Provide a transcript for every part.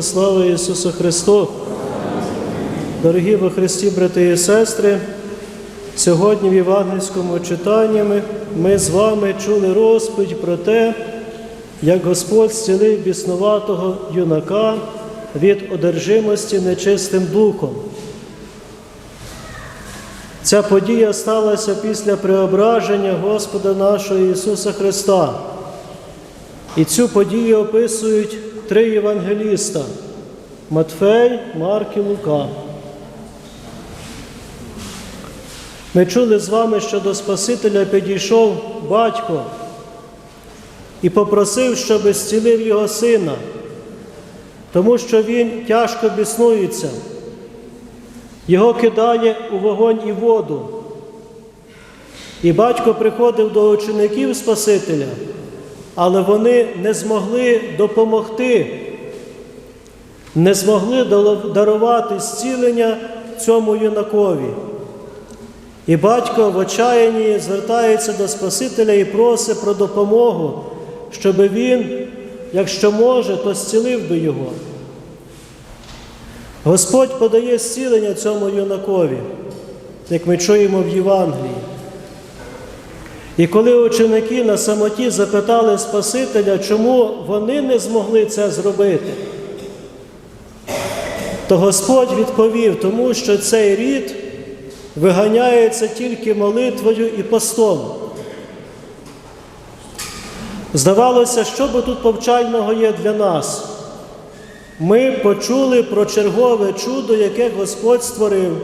Слава Ісусу Христу! Дорогі во Христі, брати і сестри, сьогодні в Євангельському читанні ми, з вами чули розповідь про те, як Господь зцілив біснуватого юнака від одержимості нечистим духом. Ця подія сталася після преображення Господа нашого Ісуса Христа. І цю подію описують три євангеліста Матфей, Марк і Лука. Ми чули з вами, що до Спасителя підійшов батько і попросив, щоб зцілив його сина, тому що він тяжко біснується, його кидає у вогонь і воду. І батько приходив до учеників Спасителя але вони не змогли допомогти, не змогли дарувати зцілення цьому юнакові. І батько в отчаянні звертається до Спасителя і просить про допомогу, щоб він, якщо може, то зцілив би його. Господь подає зцілення цьому юнакові, як ми чуємо в Євангелії. І коли ученики на самоті запитали Спасителя, чому вони не змогли це зробити, то Господь відповів, тому що цей рід виганяється тільки молитвою і постом. Здавалося, що би тут повчального є для нас. Ми почули про чергове чудо, яке Господь створив.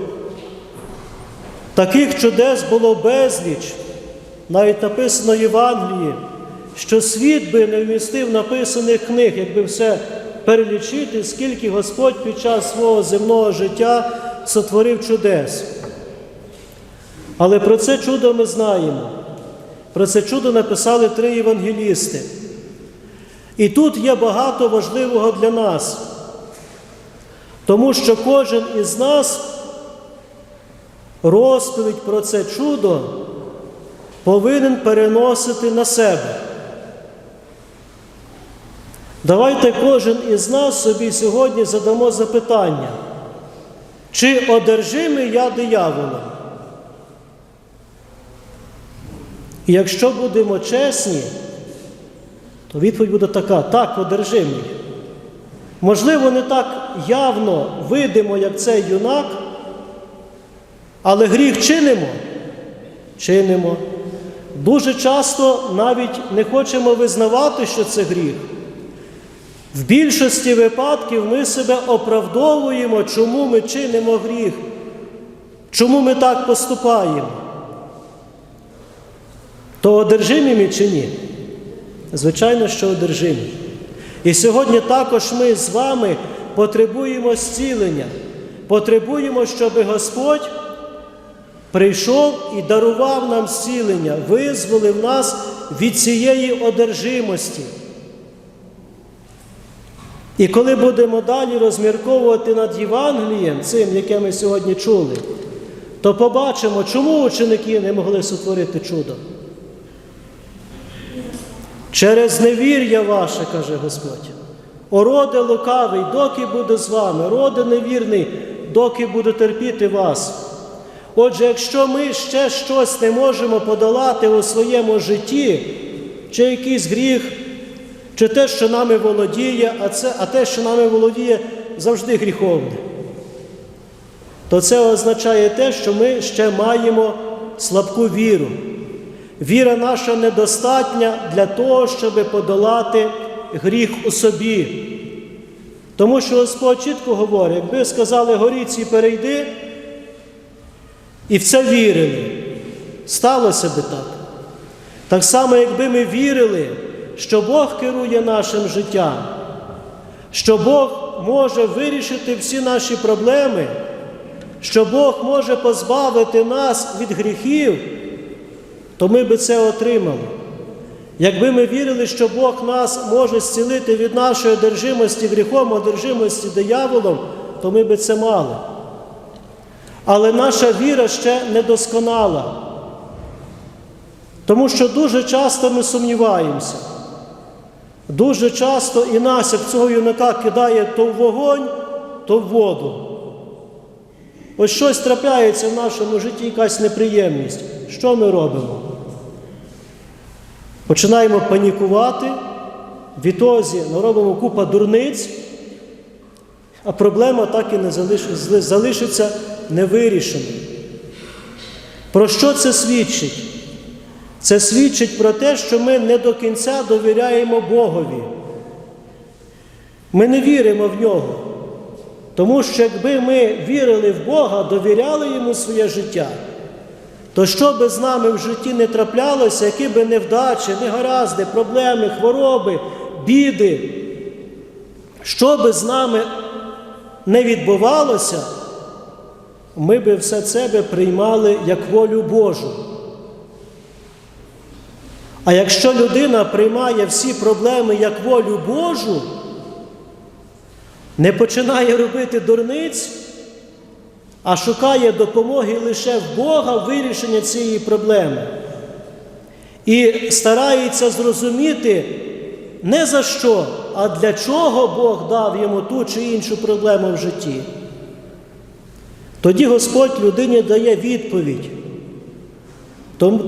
Таких чудес було безліч. Навіть написано в Євангелії, що світ би не вмістив написаних книг, якби все перелічити, скільки Господь під час свого земного життя сотворив чудес. Але про це чудо ми знаємо. Про це чудо написали три євангелісти. І тут є багато важливого для нас, тому що кожен із нас розповідь про це чудо повинен переносити на себе. Давайте кожен із нас собі сьогодні задамо запитання, чи одержимий я дияволом? І якщо будемо чесні, то відповідь буде така: так, одержимий. Можливо, не так явно видимо, як цей юнак, але гріх чинимо? Чинимо. Дуже часто навіть не хочемо визнавати, що це гріх. В більшості випадків ми себе оправдовуємо, чому ми чинимо гріх, чому ми так поступаємо. То одержимі ми чи ні? Звичайно, що одержимі. І сьогодні також ми з вами потребуємо зцілення, потребуємо, щоб Господь прийшов і дарував нам зцілення, визволив нас від цієї одержимості. І коли будемо далі розмірковувати над Євангелієм, цим, яке ми сьогодні чули, то побачимо, чому ученики не могли сотворити чудо. Через невір'я ваше, каже Господь. О, роде лукавий, доки буду з вами, роде невірний, доки буду терпіти вас. Отже, якщо ми ще щось не можемо подолати у своєму житті, чи якийсь гріх, чи те, що нами володіє, а, це, а те, що нами володіє, завжди гріховне, то це означає те, що ми ще маємо слабку віру. Віра наша недостатня для того, щоб подолати гріх у собі. Тому що Господь чітко говорить, якби сказали горіці перейди, і в це вірили, сталося би так. Так само, якби ми вірили, що Бог керує нашим життям, що Бог може вирішити всі наші проблеми, що Бог може позбавити нас від гріхів, то ми би це отримали. Якби ми вірили, що Бог нас може зцілити від нашої одержимості гріхом, одержимості дияволом, то ми би це мали. Але наша віра ще недосконала. Тому що дуже часто ми сумніваємося. Дуже часто і нас, як цього юнака, кидає то в вогонь, то в воду. Ось щось трапляється в нашому житті, якась неприємність. Що ми робимо? Починаємо панікувати, відтоді наробимо купа дурниць, а проблема так і не залиш- залишиться невирішеною. Про що це свідчить? Це свідчить про те, що ми не до кінця довіряємо Богові. Ми не віримо в нього. Тому що якби ми вірили в Бога, довіряли йому своє життя, то що би з нами в житті не траплялося, які би невдачі, негаразди, проблеми, хвороби, біди, що би з нами не відбувалося, ми би все це би приймали як волю Божу. А якщо людина приймає всі проблеми як волю Божу, не починає робити дурниць, а шукає допомоги лише в Бога в вирішенні цієї проблеми. І старається зрозуміти не за що, а для чого Бог дав йому ту чи іншу проблему в житті. Тоді Господь людині дає відповідь.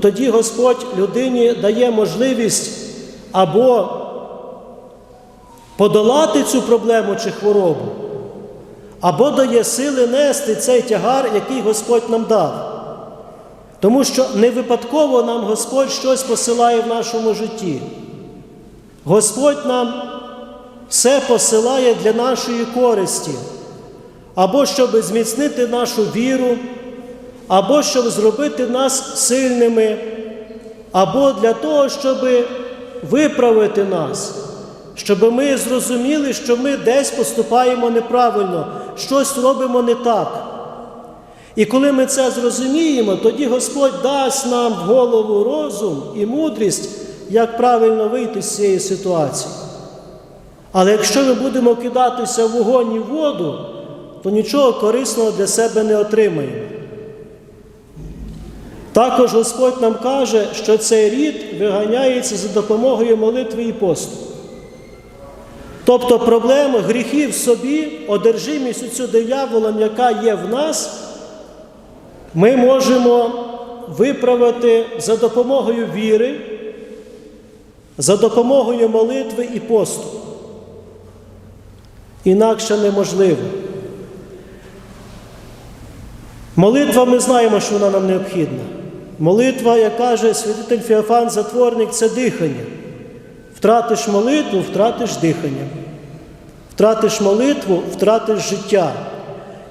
Тоді Господь людині дає можливість або подолати цю проблему чи хворобу, або дає сили нести цей тягар, який Господь нам дав. Тому що не випадково нам Господь щось посилає в нашому житті. Господь нам все посилає для нашої користі, або щоб зміцнити нашу віру, або щоб зробити нас сильними, або для того, щоб виправити нас, щоб ми зрозуміли, що ми десь поступаємо неправильно, щось робимо не так. І коли ми це зрозуміємо, тоді Господь дасть нам в голову розум і мудрість, як правильно вийти з цієї ситуації. Але якщо ми будемо кидатися в вогонь і в воду, то нічого корисного для себе не отримаємо. Також Господь нам каже, що цей рід виганяється за допомогою молитви і посту. Тобто проблеми, гріхи в собі, одержимість цю дияволом, яка є в нас, ми можемо виправити за допомогою віри, за допомогою молитви і посту. Інакше неможливо. Молитва ми знаємо, що вона нам необхідна. Молитва, як каже святитель Феофан, затворник це дихання. Втратиш молитву, втратиш дихання. Втратиш молитву, втратиш життя.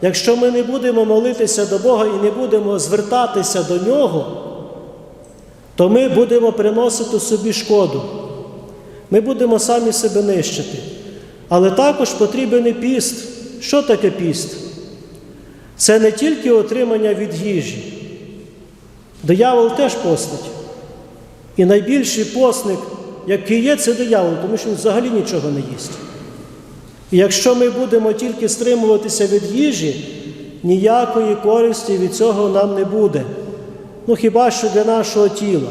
Якщо ми не будемо молитися до Бога і не будемо звертатися до Нього, то ми будемо приносити собі шкоду. Ми будемо самі себе нищити. Але також потрібен і піст. Що таке піст? Це не тільки отримання від їжі. Диявол теж постить. І найбільший посник, який є, це диявол, тому що він взагалі нічого не їсть. І якщо ми будемо тільки стримуватися від їжі, ніякої користі від цього нам не буде. Ну хіба що для нашого тіла.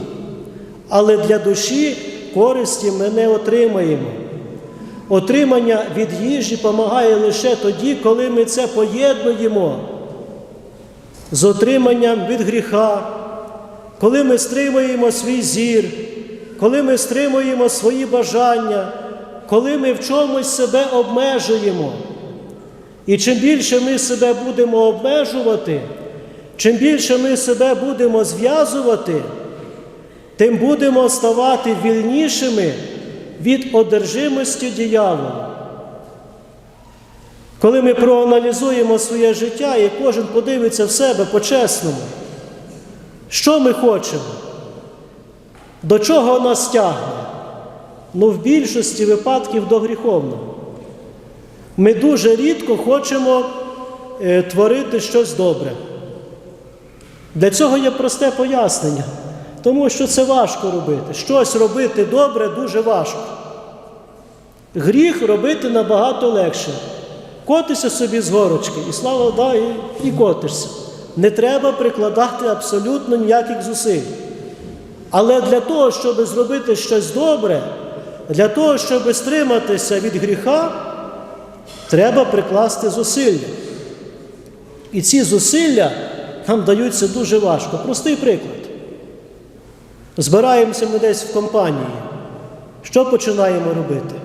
Але для душі користі ми не отримаємо. Отримання від їжі допомагає лише тоді, коли ми це поєднуємо з отриманням від гріха, коли ми стримуємо свій зір, коли ми стримуємо свої бажання, коли ми в чомусь себе обмежуємо. І чим більше ми себе будемо обмежувати, чим більше ми себе будемо зв'язувати, тим будемо ставати вільнішими від одержимості диявола. Коли ми проаналізуємо своє життя і кожен подивиться в себе по-чесному, що ми хочемо? До чого нас тягне? Ну, в більшості випадків до гріховного. Ми дуже рідко хочемо е, творити щось добре. Для цього є просте пояснення. Тому що це важко робити. Щось робити добре дуже важко. Гріх робити набагато легше. Котися собі з горочки, і слава да, і, і котишся. Не треба прикладати абсолютно ніяких зусиль. Але для того, щоб зробити щось добре, для того, щоб стриматися від гріха, треба прикласти зусилля. І ці зусилля нам даються дуже важко. Простий приклад. Збираємося ми десь в компанії. Що починаємо робити?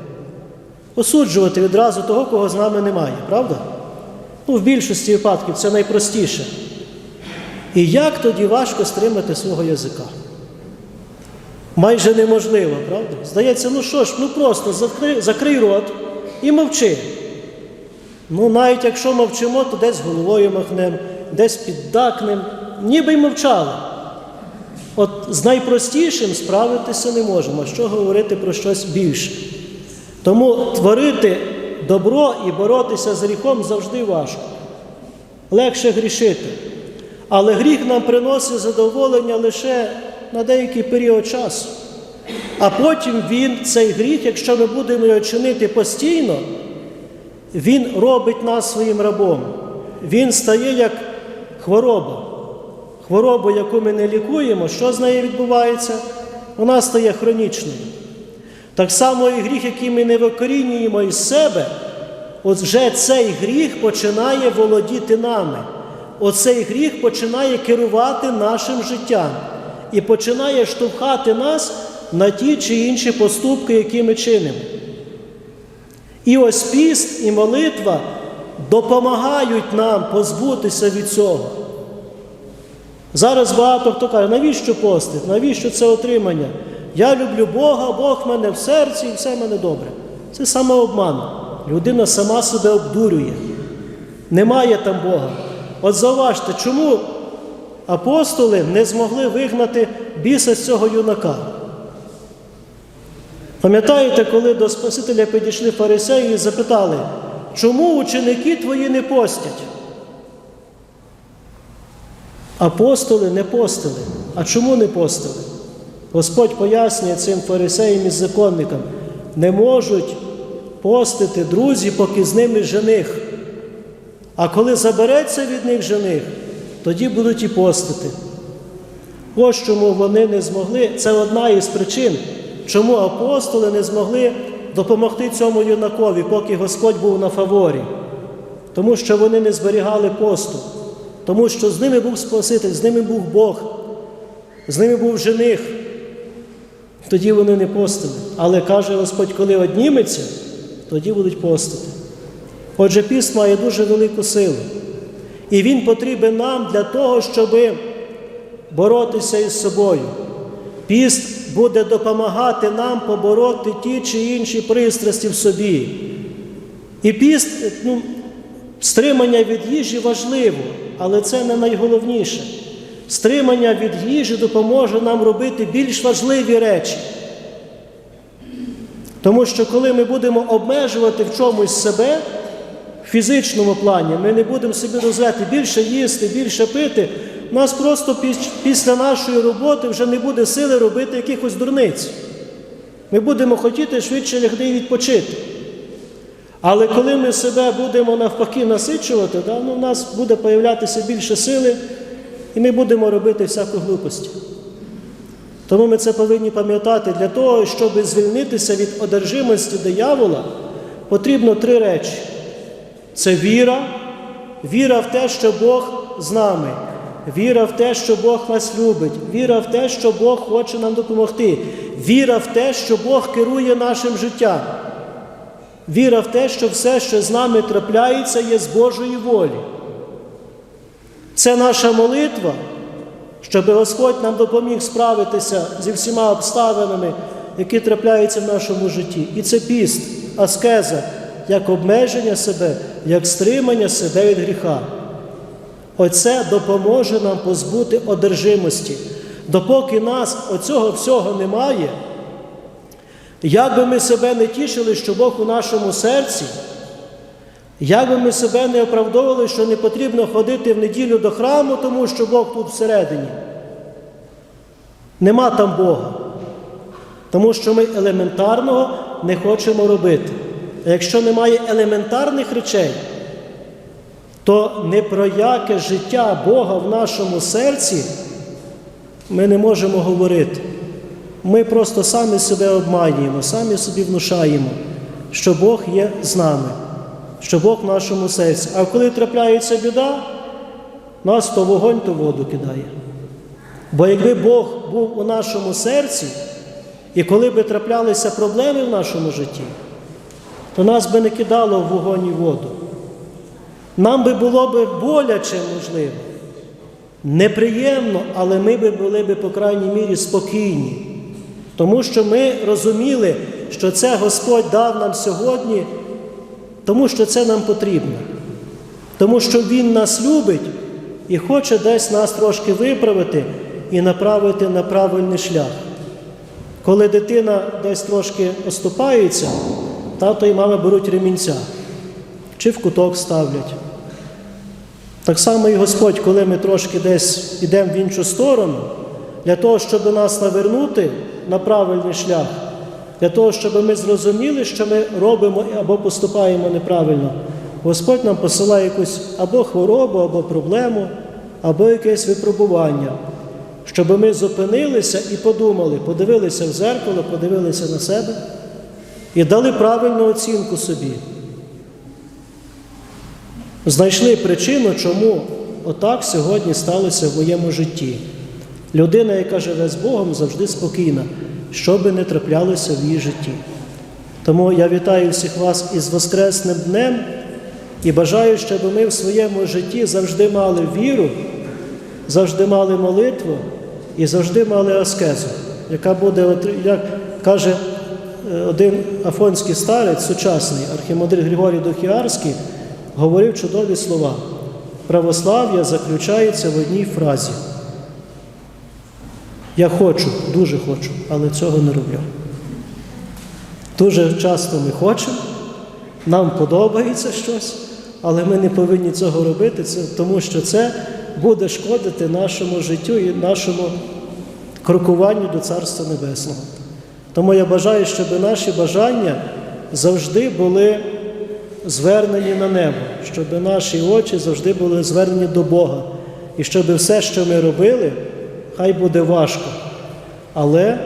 Осуджувати відразу того, кого з нами немає, правда? Ну, в більшості випадків це найпростіше. І як тоді важко стримати свого язика? Майже неможливо, правда? Здається, ну що ж, ну просто закрий, закрий рот і мовчи. Ну, навіть якщо мовчимо, то десь головою махнемо, десь піддакнем, ніби й мовчали. От з найпростішим справитися не можемо, що говорити про щось більше. Тому творити добро і боротися з гріхом завжди важко. Легше грішити. Але гріх нам приносить задоволення лише на деякий період часу. А потім він, цей гріх, якщо ми будемо його чинити постійно, він робить нас своїм рабом. Він стає як хвороба. Хворобу, яку ми не лікуємо, що з нею відбувається? Вона стає хронічною. Так само і гріх, який ми не викорінюємо із себе, от вже цей гріх починає володіти нами. Оцей гріх починає керувати нашим життям і починає штовхати нас на ті чи інші поступки, які ми чинимо. І ось піст і молитва допомагають нам позбутися від цього. Зараз багато хто каже, навіщо постить, навіщо це отримання? Я люблю Бога, Бог в мене в серці і все мене добре. Це самообман. Людина сама себе обдурює. Немає там Бога. От зауважте, чому апостоли не змогли вигнати біса з цього юнака? Пам'ятаєте, коли до Спасителя підійшли фарисеї і запитали, чому ученики твої не постять? Апостоли не постили. А чому не постили? Господь пояснює цим фарисеям і законникам, не можуть постити друзі, поки з ними жених. А коли забереться від них жених, тоді будуть і постити. Ось чому вони не змогли, це одна із причин, чому апостоли не змогли допомогти цьому юнакові, поки Господь був на фаворі. Тому що вони не зберігали посту, тому що з ними був Спаситель, з ними був Бог, з ними був жених. Тоді вони не постили. Але каже Господь, коли одніметься, тоді будуть постити. Отже, піст має дуже велику силу. І він потрібен нам для того, щоб боротися із собою. Піст буде допомагати нам побороти ті чи інші пристрасті в собі. І піст, ну, стримання від їжі важливо, але це не найголовніше. Стримання від їжі допоможе нам робити більш важливі речі. Тому що коли ми будемо обмежувати в чомусь себе, фізичному плані, ми не будемо собі дозволяти більше їсти, більше пити, у нас просто після нашої роботи вже не буде сили робити якихось дурниць. Ми будемо хотіти швидше лягти і відпочити. Але коли ми себе будемо навпаки насичувати, да, ну, у нас буде появлятися більше сили, і ми будемо робити всяку глупость. Тому ми це повинні пам'ятати, для того, щоб звільнитися від одержимості диявола, потрібно три речі: це віра, віра в те, що Бог з нами, віра в те, що Бог нас любить, віра в те, що Бог хоче нам допомогти, віра в те, що Бог керує нашим життям. Віра в те, що все, що з нами трапляється, є з Божої волі. Це наша молитва, щоб Господь нам допоміг справитися зі всіма обставинами, які трапляються в нашому житті. І це піст, аскеза, як обмеження себе, як стримання себе від гріха. Оце допоможе нам позбути одержимості. Допоки нас оцього всього немає, як би ми себе не тішили, що Бог у нашому серці, як би ми себе не оправдовували, що не потрібно ходити в неділю до храму, тому що Бог тут всередині. Нема там Бога. Тому що ми елементарного не хочемо робити. А якщо немає елементарних речей, то не про яке життя Бога в нашому серці ми не можемо говорити. Ми просто самі себе обманюємо, самі собі внушаємо, що Бог є з нами, що Бог в нашому серці. А коли трапляється біда, нас то вогонь, то воду кидає. Бо якби Бог був у нашому серці, і коли би траплялися проблеми в нашому житті, то нас би не кидало в вогонь і воду. Нам би було би боляче, можливо, неприємно, але ми би були би, по крайній мірі, спокійні. Тому що ми розуміли, що це Господь дав нам сьогодні, тому що це нам потрібно. Тому що Він нас любить і хоче десь нас трошки виправити і направити на правильний шлях. Коли дитина десь трошки оступається, тато і мама беруть ремінця чи в куток ставлять. Так само і Господь, коли ми трошки десь йдемо в іншу сторону, для того, щоб нас навернути на правильний шлях, для того, щоб ми зрозуміли, що ми робимо або поступаємо неправильно, Господь нам посилає якусь або хворобу, або проблему, або якесь випробування, щоб ми зупинилися і подумали, подивилися в зеркало, подивилися на себе і дали правильну оцінку собі. Знайшли причину, чому отак сьогодні сталося в моєму житті. Людина, яка живе з Богом, завжди спокійна, що би не траплялося в її житті. Тому я вітаю всіх вас із Воскресним днем і бажаю, щоб ми в своєму житті завжди мали віру, завжди мали молитву і завжди мали аскезу, яка буде, як каже один афонський старець, сучасний архімандрит Григорій Дохіарський, говорив чудові слова. Православ'я заключається в одній фразі. Я хочу, дуже хочу, але цього не роблю. Дуже часто ми хочемо, нам подобається щось, але ми не повинні цього робити, тому що це буде шкодити нашому життю і нашому крокуванню до Царства Небесного. Тому я бажаю, щоб наші бажання завжди були звернені на небо, щоб наші очі завжди були звернені до Бога. І щоб все, що ми робили, хай буде важко. Але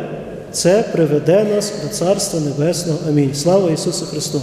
це приведе нас до Царства Небесного. Амінь. Слава Ісусу Христу!